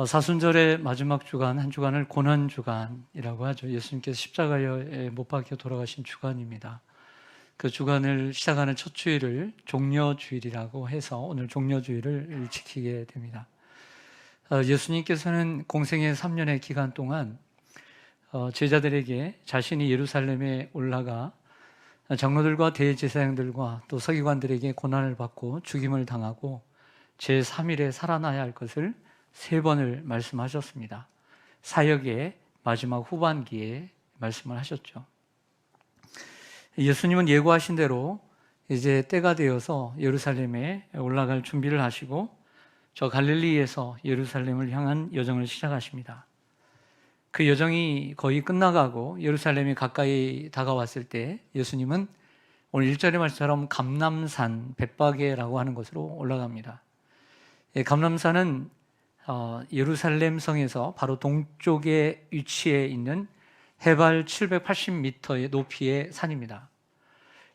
어, 사순절의 마지막 주간 한 주간을 고난 주간이라고 하죠. 예수님께서 십자가에 못 박혀 돌아가신 주간입니다. 그 주간을 시작하는 첫 주일을 종려 주일이라고 해서 오늘 종려 주일을 지키게 됩니다. 어, 예수님께서는 공생의 3년의 기간 동안 어, 제자들에게 자신이 예루살렘에 올라가 장로들과 대제사장들과 또 서기관들에게 고난을 받고 죽임을 당하고 제 3일에 살아나야 할 것을 세 번을 말씀하셨습니다. 사역의 마지막 후반기에 말씀을 하셨죠. 예수님은 예고하신 대로 이제 때가 되어서 예루살렘에 올라갈 준비를 하시고 저 갈릴리에서 예루살렘을 향한 여정을 시작하십니다. 그 여정이 거의 끝나가고 예루살렘이 가까이 다가왔을 때 예수님은 오늘 1절의 말처럼 감남산 벳바게라고 하는 곳으로 올라갑니다. 예, 감남산은 어, 예루살렘 성에서 바로 동쪽에 위치해 있는 해발 780m의 높이의 산입니다.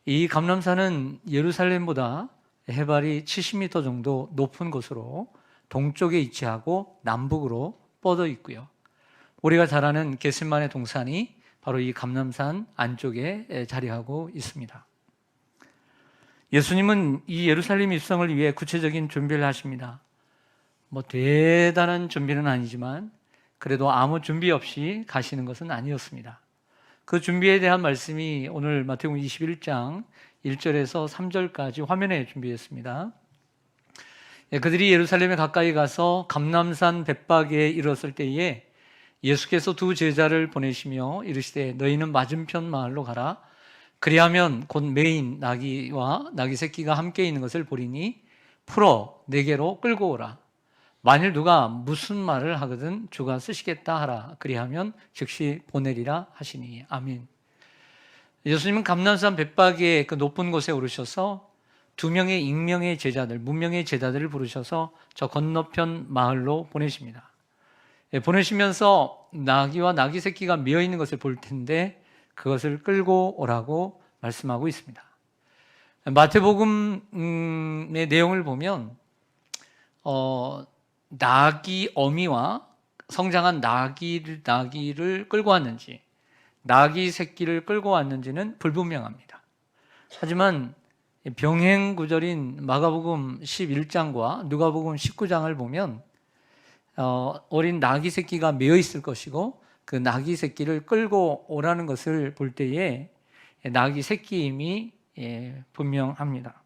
이 감람산은 예루살렘보다 해발이 70m 정도 높은 곳으로 동쪽에 위치하고 남북으로 뻗어 있고요. 우리가 잘 아는 게슬만의 동산이 바로 이 감람산 안쪽에 자리하고 있습니다. 예수님은 이 예루살렘 입성을 위해 구체적인 준비를 하십니다. 뭐 대단한 준비는 아니지만 그래도 아무 준비 없이 가시는 것은 아니었습니다. 그 준비에 대한 말씀이 오늘 마태복음 21장 1절에서 3절까지 화면에 준비했습니다. 예, 그들이 예루살렘에 가까이 가서 감남산 벳박에 이르렀을 때에 예수께서 두 제자를 보내시며 이르시되 너희는 맞은편 마을로 가라 그리하면 곧 메인 나귀와 나귀 새끼가 함께 있는 것을 보리니 풀어 내게로 끌고 오라 만일 누가 무슨 말을 하거든 주가 쓰시겠다 하라 그리하면 즉시 보내리라 하시니 아멘. 예수님은 감난산 벳박의 그 높은 곳에 오르셔서 두 명의 익명의 제자들, 문명의 제자들을 부르셔서 저 건너편 마을로 보내십니다. 예, 보내시면서 나귀와 나귀 새끼가 미어 있는 것을 볼 텐데 그것을 끌고 오라고 말씀하고 있습니다. 마태복음의 내용을 보면 어, 나귀 어미와 성장한 나귀를, 나귀를 끌고 왔는지, 나귀 새끼를 끌고 왔는지는 불분명합니다. 하지만 병행 구절인 마가복음 11장과 누가복음 19장을 보면 어, 어린 나귀 새끼가 메어 있을 것이고 그 나귀 새끼를 끌고 오라는 것을 볼 때에 나귀 새끼임이 예, 분명합니다.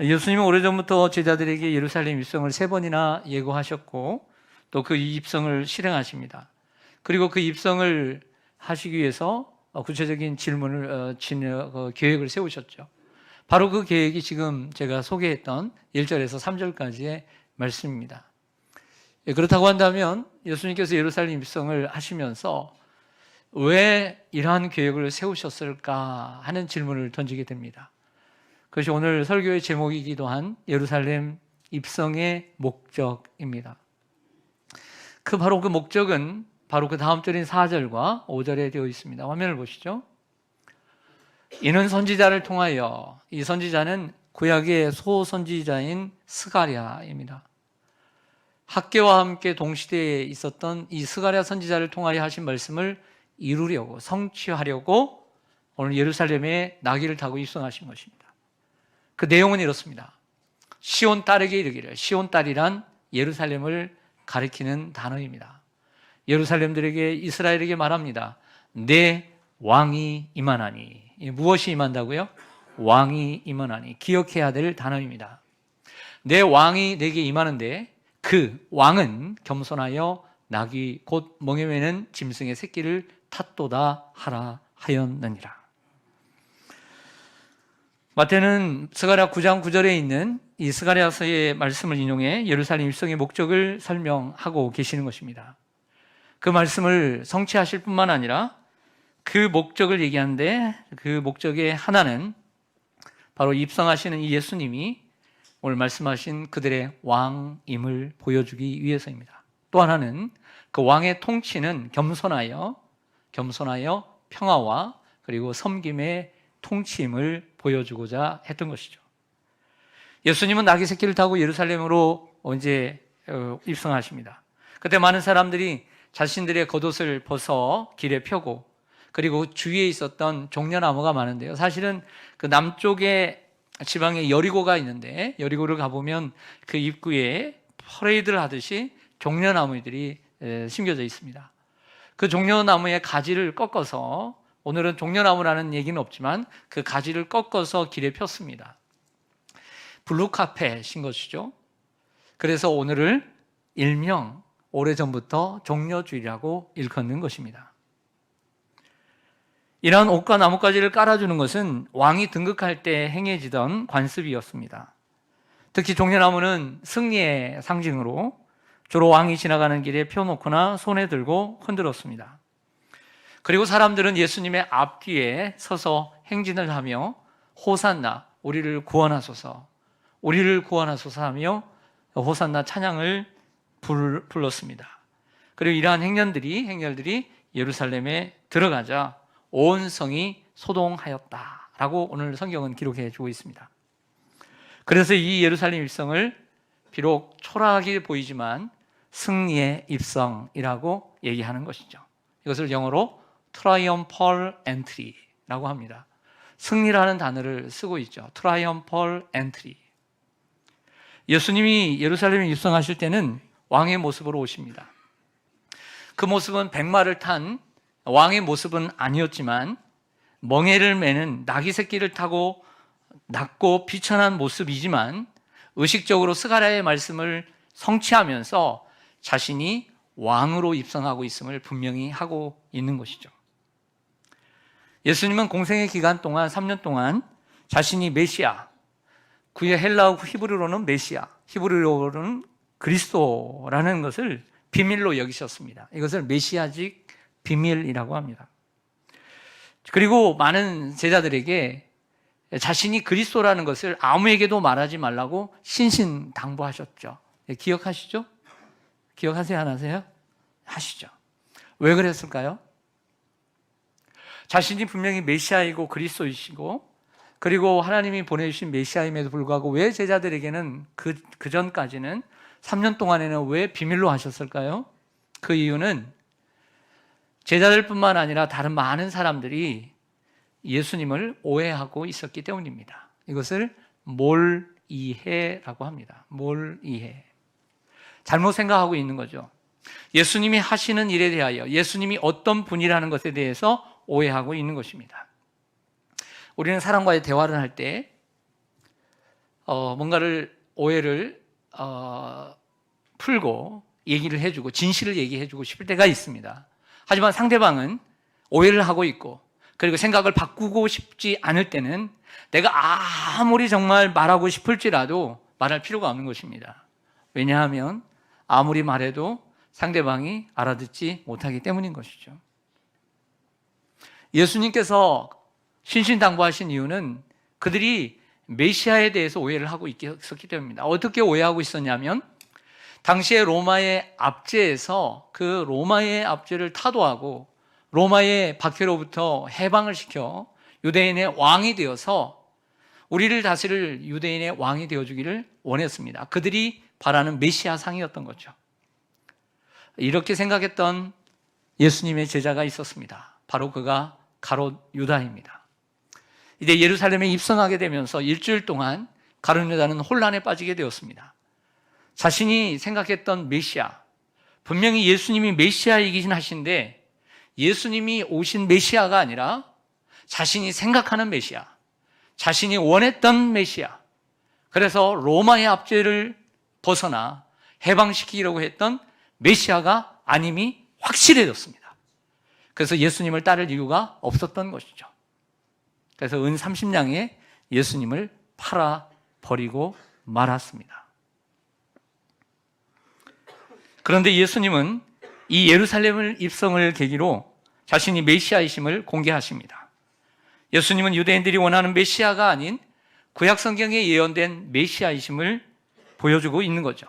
예수님은 오래전부터 제자들에게 예루살렘 입성을 세 번이나 예고하셨고 또 그 입성을 실행하십니다. 그리고 그 입성을 하시기 위해서 구체적인 질문을 어, 어, 계획을 세우셨죠. 바로 그 계획이 지금 제가 소개했던 1절에서 3절까지의 말씀입니다. 예, 그렇다고 한다면 예수님께서 예루살렘 입성을 하시면서 왜 이러한 계획을 세우셨을까 하는 질문을 던지게 됩니다. 그것이 오늘 설교의 제목이기도 한 예루살렘 입성의 목적입니다. 그 바로 그 목적은 바로 그 다음 절인 4절과 5절에 되어 있습니다. 화면을 보시죠. 이는 선지자를 통하여 이 선지자는 구약의 소선지자인 스가랴입니다. 학계와 함께 동시대에 있었던 이 스가랴 선지자를 통하여 하신 말씀을 이루려고 성취하려고 오늘 예루살렘에 나귀를 타고 입성하신 것입니다. 그 내용은 이렇습니다. 시온 딸에게 이르기를 시온 딸이란 예루살렘을 가리키는 단어입니다. 예루살렘들에게 이스라엘에게 말합니다. 내 왕이 임하나니 무엇이 임한다고요? 왕이 임하나니 기억해야 될 단어입니다. 내 왕이 내게 임하는데 그 왕은 겸손하여 낙이 곧 멍에 매는 짐승의 새끼를 탓도다 하라 하였느니라. 마태는 스가랴 9장 9절에 있는 이 스가랴서의 말씀을 인용해 예루살렘 입성의 목적을 설명하고 계시는 것입니다. 그 말씀을 성취하실 뿐만 아니라 그 목적을 얘기하는데 그 목적의 하나는 바로 입성하시는 이 예수님이 오늘 말씀하신 그들의 왕임을 보여주기 위해서입니다. 또 하나는 그 왕의 통치는 겸손하여 겸손하여 평화와 그리고 섬김의 통치임을 보여주고자 했던 것이죠. 예수님은 나귀 새끼를 타고 예루살렘으로 이제 어, 입성하십니다. 그때 많은 사람들이 자신들의 겉옷을 벗어 길에 펴고 그리고 주위에 있었던 종려나무가 많은데요. 사실은 그 남쪽에 지방에 여리고가 있는데 여리고를 가보면 그 입구에 퍼레이드를 하듯이 종려나무들이 에, 심겨져 있습니다. 그 종려나무의 가지를 꺾어서 오늘은 종려나무라는 얘기는 없지만 그 가지를 꺾어서 길에 폈습니다. 블루카펫인 것이죠. 그래서 오늘을 일명 오래전부터 종려주의라고 일컫는 것입니다. 이러한 옷과 나뭇가지를 깔아주는 것은 왕이 등극할 때 행해지던 관습이었습니다. 특히 종려나무는 승리의 상징으로 주로 왕이 지나가는 길에 펴놓거나 손에 들고 흔들었습니다. 그리고 사람들은 예수님의 앞뒤에 서서 행진을 하며 호산나 우리를 구원하소서 우리를 구원하소서 하며 호산나 찬양을 불, 불렀습니다. 그리고 이러한 행렬들이 행렬들이 예루살렘에 들어가자 온 성이 소동하였다라고 오늘 성경은 기록해 주고 있습니다. 그래서 이 예루살렘 입성을 비록 초라하게 보이지만 승리의 입성이라고 얘기하는 것이죠. 이것을 영어로 triumphal entry라고 합니다. 승리라는 단어를 쓰고 있죠. triumphal entry. 예수님이 예루살렘에 입성하실 때는 왕의 모습으로 오십니다. 그 모습은 백마를 탄 왕의 모습은 아니었지만 멍에를 매는 나귀 새끼를 타고 낮고 비천한 모습이지만 의식적으로 스가랴의 말씀을 성취하면서 자신이 왕으로 입성하고 있음을 분명히 하고 있는 것이죠. 예수님은 공생의 기간 동안 3년 동안 자신이 메시아, 그의 헬라어 히브리어로는 메시아, 히브리어로는 그리스도라는 것을 비밀로 여기셨습니다. 이것을 메시아직 비밀이라고 합니다. 그리고 많은 제자들에게 자신이 그리스도라는 것을 아무에게도 말하지 말라고 신신 당부하셨죠. 예, 기억하시죠? 기억하세요? 안 하세요? 하시죠. 왜 그랬을까요? 자신이 분명히 메시아이고 그리스도이시고 그리고 하나님이 보내주신 메시아임에도 불구하고 왜 제자들에게는 그, 그 전까지는 3년 동안에는 왜 비밀로 하셨을까요? 그 이유는 제자들뿐만 아니라 다른 많은 사람들이 예수님을 오해하고 있었기 때문입니다. 이것을 몰이해라고 합니다. 몰이해. 잘못 생각하고 있는 거죠. 예수님이 하시는 일에 대하여 예수님이 어떤 분이라는 것에 대해서 오해하고 있는 것입니다. 우리는 사람과의 대화를 할 때 어, 뭔가를 오해를 어, 풀고 얘기를 해주고 진실을 얘기해주고 싶을 때가 있습니다. 하지만 상대방은 오해를 하고 있고 그리고 생각을 바꾸고 싶지 않을 때는 내가 아무리 정말 말하고 싶을지라도 말할 필요가 없는 것입니다. 왜냐하면 아무리 말해도 상대방이 알아듣지 못하기 때문인 것이죠. 예수님께서 신신당부하신 이유는 그들이 메시아에 대해서 오해를 하고 있었기 때문입니다. 어떻게 오해하고 있었냐면 당시에 로마의 압제에서 그 로마의 압제를 타도하고 로마의 박해로부터 해방을 시켜 유대인의 왕이 되어서 우리를 다스릴 유대인의 왕이 되어주기를 원했습니다. 그들이 바라는 메시아 상이었던 거죠. 이렇게 생각했던 예수님의 제자가 있었습니다. 바로 그가 가롯 유다입니다. 이제 예루살렘에 입성하게 되면서 일주일 동안 가롯 유다는 혼란에 빠지게 되었습니다. 자신이 생각했던 메시아, 분명히 예수님이 메시아이긴 하신데 예수님이 오신 메시아가 아니라 자신이 생각하는 메시아, 자신이 원했던 메시아, 그래서 로마의 압제를 벗어나 해방시키려고 했던 메시아가 아님이 확실해졌습니다. 그래서 예수님을 따를 이유가 없었던 것이죠. 그래서 은 30냥에 예수님을 팔아 버리고 말았습니다. 그런데 예수님은 이 예루살렘을 입성을 계기로 자신이 메시아이심을 공개하십니다. 예수님은 유대인들이 원하는 메시아가 아닌 구약 성경에 예언된 메시아이심을 보여주고 있는 거죠.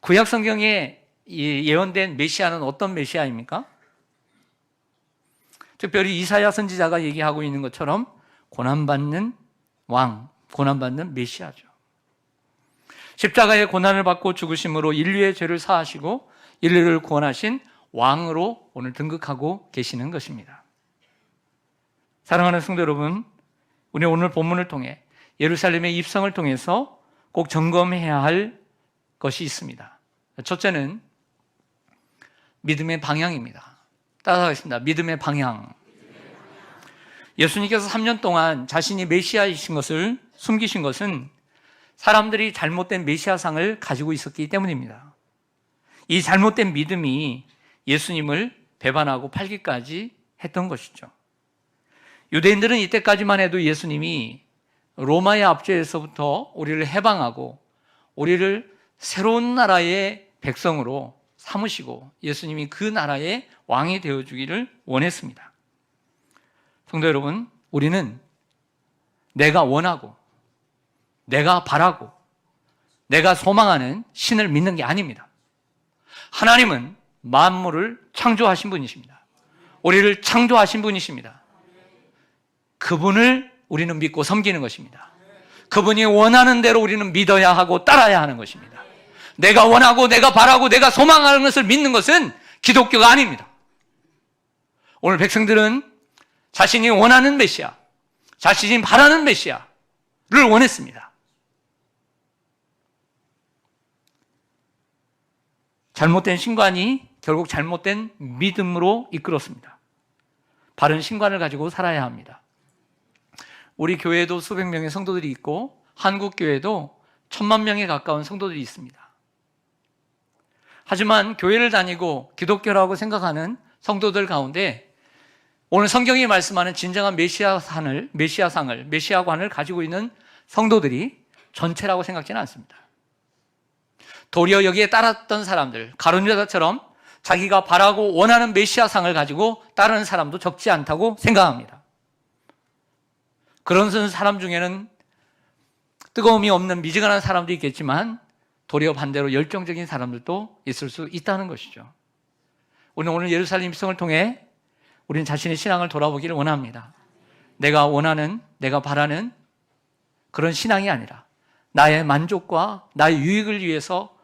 구약 성경에 예언된 메시아는 어떤 메시아입니까? 특별히 이사야 선지자가 얘기하고 있는 것처럼 고난받는 왕, 고난받는 메시아죠. 십자가의 고난을 받고 죽으심으로 인류의 죄를 사하시고 인류를 구원하신 왕으로 오늘 등극하고 계시는 것입니다. 사랑하는 성도 여러분, 우리 오늘 본문을 통해 예루살렘의 입성을 통해서 꼭 점검해야 할 것이 있습니다. 첫째는 믿음의 방향입니다. 따라가겠습니다. 믿음의 방향. 예수님께서 3년 동안 자신이 메시아이신 것을 숨기신 것은 사람들이 잘못된 메시아상을 가지고 있었기 때문입니다. 이 잘못된 믿음이 예수님을 배반하고 팔기까지 했던 것이죠. 유대인들은 이때까지만 해도 예수님이 로마의 압제에서부터 우리를 해방하고 우리를 새로운 나라의 백성으로 삼으시고 예수님이 그 나라의 왕이 되어 주기를 원했습니다. 성도 여러분, 우리는 내가 원하고 내가 바라고 내가 소망하는 신을 믿는 게 아닙니다. 하나님은 만물을 창조하신 분이십니다. 우리를 창조하신 분이십니다. 그분을 우리는 믿고 섬기는 것입니다. 그분이 원하는 대로 우리는 믿어야 하고 따라야 하는 것입니다. 내가 원하고 내가 바라고 내가 소망하는 것을 믿는 것은 기독교가 아닙니다. 오늘 백성들은 자신이 원하는 메시아, 자신이 바라는 메시아를 원했습니다. 잘못된 신관이 결국 잘못된 믿음으로 이끌었습니다. 바른 신관을 가지고 살아야 합니다. 우리 교회에도 수백 명의 성도들이 있고 한국 교회도 천만 명에 가까운 성도들이 있습니다. 하지만 교회를 다니고 기독교라고 생각하는 성도들 가운데 오늘 성경이 말씀하는 진정한 메시아상을 메시아상을 메시아관을 가지고 있는 성도들이 전체라고 생각지는 않습니다. 도리어 여기에 따랐던 사람들, 가론유다처럼 자기가 바라고 원하는 메시아상을 가지고 따르는 사람도 적지 않다고 생각합니다. 그런 사람 중에는 뜨거움이 없는 미지근한 사람도 있겠지만 도리어 반대로 열정적인 사람들도 있을 수 있다는 것이죠. 우리는 오늘 예루살렘 입성을 통해 우리는 자신의 신앙을 돌아보기를 원합니다. 내가 원하는, 내가 바라는 그런 신앙이 아니라 나의 만족과 나의 유익을 위해서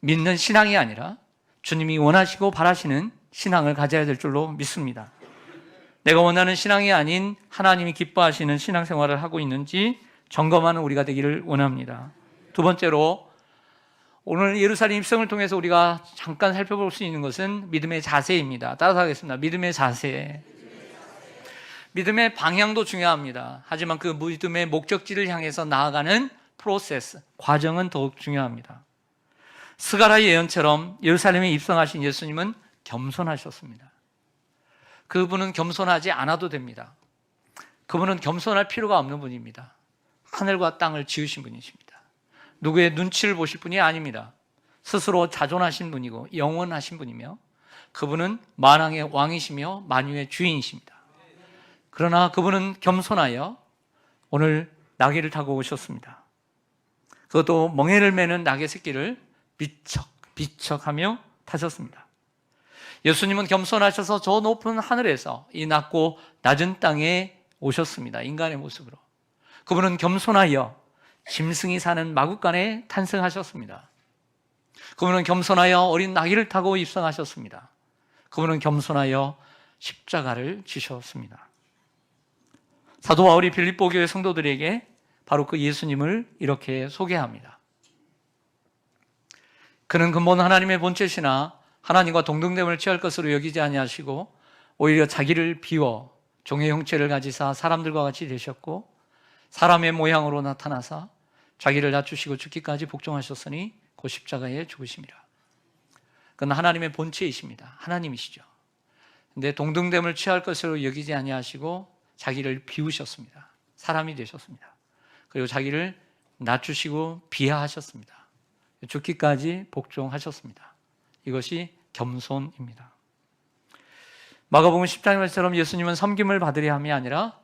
믿는 신앙이 아니라 주님이 원하시고 바라시는 신앙을 가져야 될 줄로 믿습니다. 내가 원하는 신앙이 아닌 하나님이 기뻐하시는 신앙생활을 하고 있는지 점검하는 우리가 되기를 원합니다. 두 번째로 오늘 예루살렘 입성을 통해서 우리가 잠깐 살펴볼 수 있는 것은 믿음의 자세입니다. 따라서 하겠습니다. 믿음의 자세. 믿음의 방향도 중요합니다. 하지만 그 믿음의 목적지를 향해서 나아가는 프로세스, 과정은 더욱 중요합니다. 스가라의 예언처럼 예루살렘에 입성하신 예수님은 겸손하셨습니다. 그분은 겸손하지 않아도 됩니다. 그분은 겸손할 필요가 없는 분입니다. 하늘과 땅을 지으신 분이십니다. 누구의 눈치를 보실 분이 아닙니다. 스스로 자존하신 분이고 영원하신 분이며 그분은 만왕의 왕이시며 만유의 주인이십니다. 그러나 그분은 겸손하여 오늘 나귀를 타고 오셨습니다. 그것도 멍해를 매는 나귀 새끼를 비척 비척하며 타셨습니다. 예수님은 겸손하셔서 저 높은 하늘에서 이 낮고 낮은 땅에 오셨습니다. 인간의 모습으로. 그분은 겸손하여 짐승이 사는 마국간에 탄생하셨습니다. 그분은 겸손하여 어린 나귀를 타고 입성하셨습니다. 그분은 겸손하여 십자가를 지셨습니다. 사도 바울이 빌립보 교회 성도들에게 바로 그 예수님을 이렇게 소개합니다. 그는 근본 하나님의 본체시나 하나님과 동등됨을 취할 것으로 여기지 아니하시고 오히려 자기를 비워 종의 형체를 가지사 사람들과 같이 되셨고 사람의 모양으로 나타나사 자기를 낮추시고 죽기까지 복종하셨으니 그 십자가에 죽으심이라. 그건 하나님의 본체이십니다. 하나님이시죠. 근데 동등됨을 취할 것으로 여기지 아니하시고 자기를 비우셨습니다. 사람이 되셨습니다. 그리고 자기를 낮추시고 비하하셨습니다. 죽기까지 복종하셨습니다. 이것이 겸손입니다. 마가복음 10장처럼 예수님은 섬김을 받으려 함이 아니라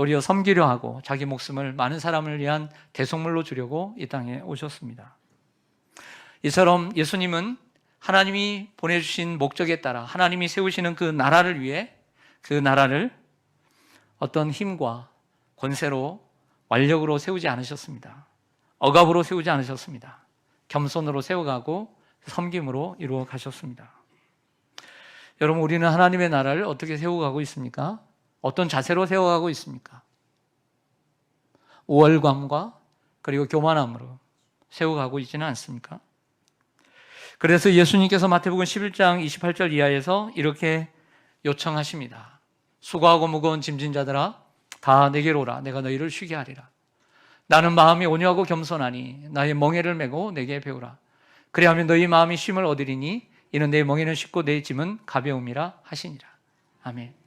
도리어 섬기려 하고 자기 목숨을 많은 사람을 위한 대속물로 주려고 이 땅에 오셨습니다. 이처럼 예수님은 하나님이 보내주신 목적에 따라 하나님이 세우시는 그 나라를 위해 그 나라를 어떤 힘과 권세로 완력으로 세우지 않으셨습니다. 억압으로 세우지 않으셨습니다. 겸손으로 세워가고 섬김으로 이루어 가셨습니다. 여러분, 우리는 하나님의 나라를 어떻게 세워가고 있습니까? 어떤 자세로 세워가고 있습니까? 우월감과 그리고 교만함으로 세워가고 있지는 않습니까? 그래서 예수님께서 마태복음 11장 28절 이하에서 이렇게 요청하십니다. 수고하고 무거운 짐진 자들아 다 내게로 오라 내가 너희를 쉬게 하리라. 나는 마음이 온유하고 겸손하니 나의 멍에를 메고 내게 배우라. 그리하면 너희 마음이 쉼을 얻으리니 이는 내 멍에는 쉽고 내 짐은 가벼움이라 하시니라. 아멘.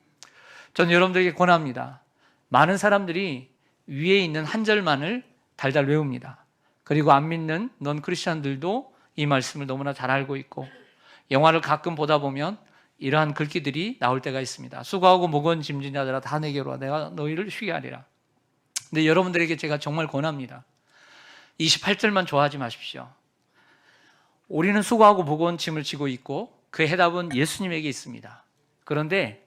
전 여러분들에게 권합니다. 많은 사람들이 위에 있는 한 절만을 달달 외웁니다. 그리고 안 믿는 넌 크리스천들도 이 말씀을 너무나 잘 알고 있고 영화를 가끔 보다 보면 이러한 글귀들이 나올 때가 있습니다. 수고하고 무거운 짐진 자들아 다 내게로 와 내가 너희를 쉬게 하리라. 근데 여러분들에게 제가 정말 권합니다. 28절만 좋아하지 마십시오. 우리는 수고하고 무거운 짐을 지고 있고 그 해답은 예수님에게 있습니다. 그런데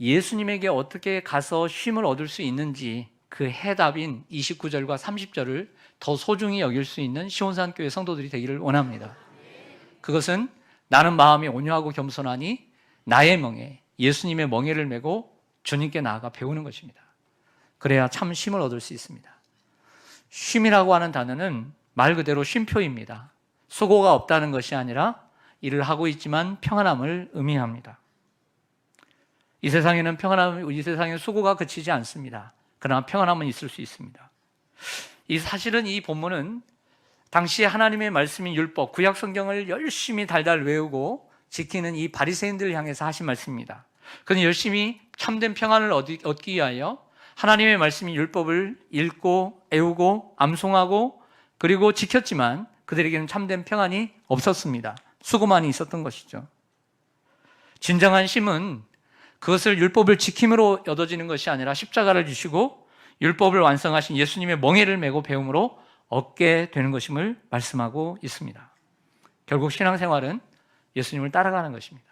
예수님에게 어떻게 가서 쉼을 얻을 수 있는지 그 해답인 29절과 30절을 더 소중히 여길 수 있는 시온산 교회 성도들이 되기를 원합니다. 그것은 나는 마음이 온유하고 겸손하니 나의 멍에 예수님의 멍에를 메고 주님께 나아가 배우는 것입니다. 그래야 참 쉼을 얻을 수 있습니다. 쉼이라고 하는 단어는 말 그대로 쉼표입니다. 수고가 없다는 것이 아니라 일을 하고 있지만 평안함을 의미합니다. 이 세상에는 평안함, 이 세상에 수고가 그치지 않습니다. 그러나 평안함은 있을 수 있습니다. 이 사실은 이 본문은 당시 하나님의 말씀인 율법, 구약 성경을 열심히 달달 외우고 지키는 이 바리새인들을 향해서 하신 말씀입니다. 그는 열심히 참된 평안을 얻기 위하여 하나님의 말씀인 율법을 읽고 애우고 암송하고 그리고 지켰지만 그들에게는 참된 평안이 없었습니다. 수고만이 있었던 것이죠. 진정한 심은 그것을 율법을 지킴으로 얻어지는 것이 아니라 십자가를 주시고 율법을 완성하신 예수님의 멍에를 메고 배움으로 얻게 되는 것임을 말씀하고 있습니다. 결국 신앙생활은 예수님을 따라가는 것입니다.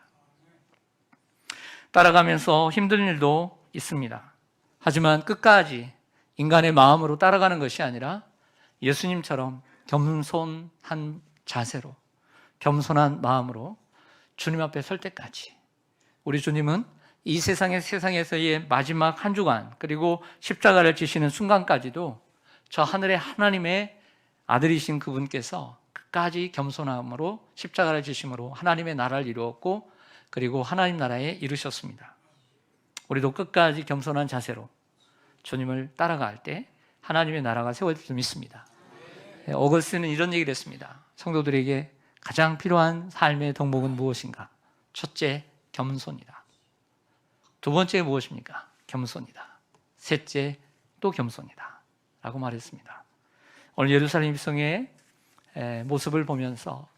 따라가면서 힘든 일도 있습니다. 하지만 끝까지 인간의 마음으로 따라가는 것이 아니라 예수님처럼 겸손한 자세로, 겸손한 마음으로 주님 앞에 설 때까지 우리 주님은 이 세상의 세상에서의 마지막 한 주간 그리고 십자가를 지시는 순간까지도 저 하늘의 하나님의 아들이신 그분께서 끝까지 겸손함으로 십자가를 지심으로 하나님의 나라를 이루었고 그리고 하나님 나라에 이르셨습니다. 우리도 끝까지 겸손한 자세로 주님을 따라갈 때 하나님의 나라가 세워질 줄 믿습니다. 어거스는 이런 얘기를 했습니다. 성도들에게 가장 필요한 삶의 덕목은 무엇인가? 첫째, 겸손이다. 두 번째 무엇입니까? 겸손이다. 셋째, 또 겸손이다. 라고 말했습니다. 오늘 예루살렘 성의 모습을 보면서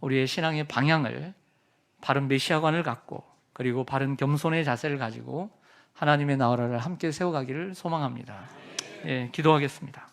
우리의 신앙의 방향을 바른 메시아관을 갖고 그리고 바른 겸손의 자세를 가지고 하나님의 나라를 함께 세워가기를 소망합니다. 예, 기도하겠습니다.